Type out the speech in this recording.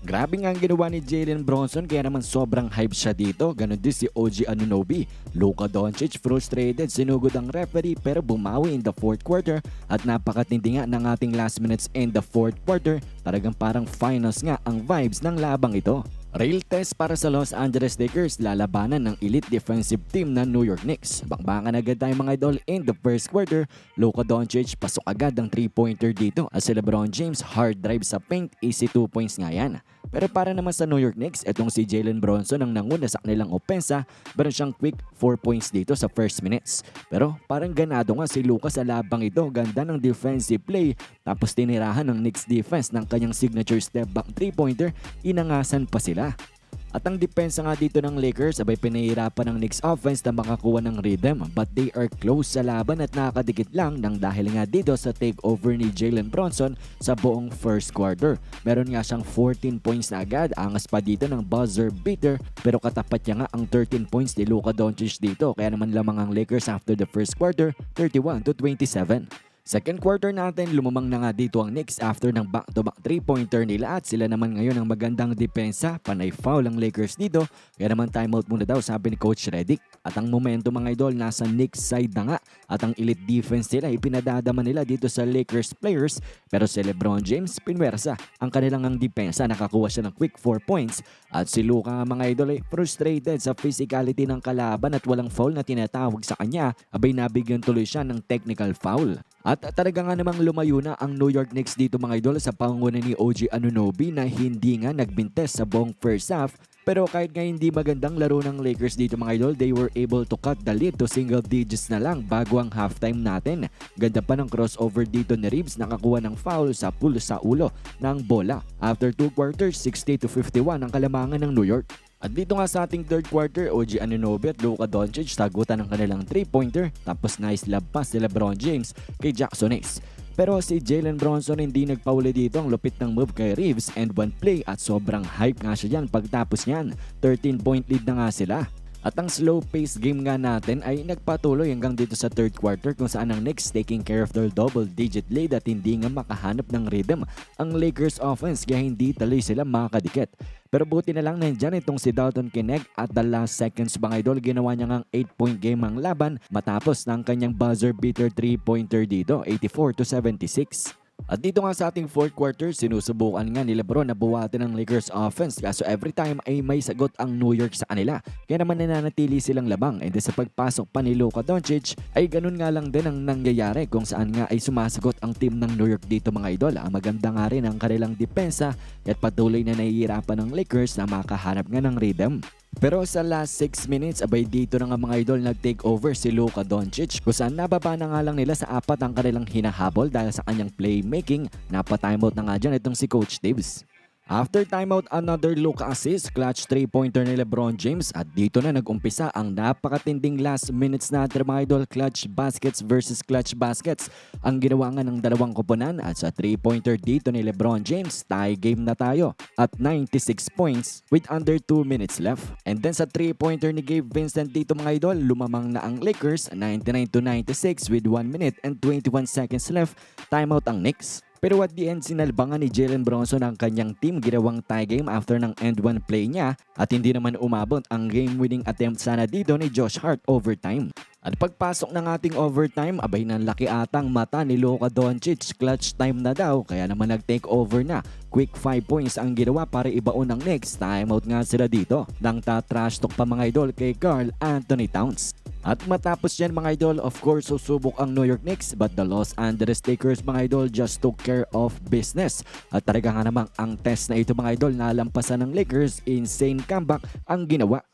Grabe nga ang ginawa ni Jalen Bronson kaya naman sobrang hype siya dito. Ganon din si OG Anunoby. Luka Doncic frustrated, sinugod ang referee pero bumawi in the fourth quarter at napakatindi nga ng ating last minutes in the fourth quarter. Talagang parang finals nga ang vibes ng labang ito. Real test para sa Los Angeles Lakers lalabanan ng elite defensive team ng New York Knicks. Bakbakan agad tayo mga idol in the first quarter. Luka Doncic pasok agad ang 3-pointer dito at si LeBron James hard drive sa paint easy 2 points nga yan. Pero para naman sa New York Knicks, itong si Jalen Bronson ang nanguna sa kanilang opensa. Meron siyang quick 4 points dito sa first minutes. Pero parang ganado nga si Luka sa labang ito. Ganda ng defensive play. Tapos tinirahan ng Knicks defense ng kanyang signature step back 3-pointer. Inangasan pa sila. At ang depensa nga dito ng Lakers abay pinahirapan ng Knicks offense na makakuha ng rhythm but they are close sa laban at nakakadikit lang nang dahil nga dito sa takeover ni Jalen Bronson sa buong first quarter. Meron nga siyang 14 points na agad, angas pa dito ng buzzer beater pero katapat niya nga ang 13 points ni Luka Doncic dito kaya naman lamang ang Lakers after the first quarter 31 to 27. Second quarter natin, lumamang na nga dito ang Knicks after ng back-to-back 3-pointer nila at sila naman ngayon ang magandang depensa. Panay foul ang Lakers dito, kaya naman timeout muna daw sabi ni Coach Redick. At ang momento mga idol, nasa Knicks side na nga at ang elite defense nila ipinadadama nila dito sa Lakers players. Pero si Lebron James, pinwersa ang kanilang ang depensa, nakakuha siya ng quick 4 points. At si Luka mga idol ay frustrated sa physicality ng kalaban at walang foul na tinatawag sa kanya. Abay nabigyan tuloy siya ng technical foul. At talaga nga namang lumayo na ang New York Knicks dito mga idol sa pangunguna ni OG Anunoby na hindi nga nagbintes sa buong first half. Pero kahit nga hindi magandang laro ng Lakers dito mga idol, they were able to cut the lead to single digits na lang bago ang halftime natin. Ganda pa ng crossover dito ni Reeves nakakuha ng foul sa pull sa ulo ng bola. After 2 quarters, 60 to 51 ang kalamangan ng New York. At dito nga sa ating third quarter, OG Anunoby at Luka Doncic tagutan ng kanilang 3-pointer tapos nice love pass ni Lebron James kay Jackson Hayes. Pero si Jalen Bronson hindi nagpauli dito ang lupit ng move kay Reeves and one play at sobrang hype nga siya dyan pagtapos niyan. 13 point lead na nga sila. At ang slow pace game nga natin ay nagpatuloy hanggang dito sa third quarter kung saan ang Knicks taking care of their double digit lead at hindi nga makahanap ng rhythm ang Lakers offense kaya hindi tuloy sila makakadikit. Pero buti na lang nandyan itong si Dalton Kinect at the last seconds mga idol ginawa niya ngang 8 point game ang laban matapos ng kanyang buzzer beater 3 pointer dito 84 to 76. At dito nga sa ating fourth quarter, sinusubukan nga ni Lebron na buwatin ng Lakers offense kaso every time ay may sagot ang New York sa kanila. Kaya naman nananatili silang labang and sa pagpasok pa ni Luka Doncic ay ganun nga lang din ang nangyayari kung saan nga ay sumasagot ang team ng New York dito mga idol. Ang maganda nga rin ang kanilang depensa at patuloy na nahihirapan ng Lakers na makahanap nga ng rhythm. Pero sa last 6 minutes, abay dito na nga mga idol nag-take over si Luka Doncic kung saan nababa na nga lang nila sa apat ang kanilang hinahabol dahil sa kanyang playmaking. Napa-timeout na nga dyan itong si Coach Tibbs. After timeout, another look assist, clutch 3-pointer ni Lebron James at dito na nag-umpisa ang napakatinding last minutes natin mga idol, clutch baskets versus clutch baskets. Ang ginawa nga ng dalawang koponan at sa 3-pointer dito ni Lebron James, tie game na tayo at 96 points with under 2 minutes left. And then sa 3-pointer ni Gabe Vincent dito mga idol, lumamang na ang Lakers 99 to 96 with 1 minute and 21 seconds left. Timeout ang Knicks. Pero at the end, sinalbangan ni Jalen Bronson ang kanyang team ginawang tie game after ng end one play niya at hindi naman umabot ang game-winning attempt sana dito ni Josh Hart overtime. At pagpasok ng ating overtime, abay ng laki atang mata ni Luka Doncic, clutch time na daw kaya naman nag-take over na. Quick 5 points ang ginawa para ibaon ng next timeout nga sila dito. Nang tatrash talk pa mga idol kay Carl Anthony Towns. At matapos yan mga idol, of course susubok ang New York Knicks but the Los Angeles Lakers mga idol just took care of business. At talaga nga namang ang test na ito mga idol nalampasan ng Lakers, insane comeback ang ginawa.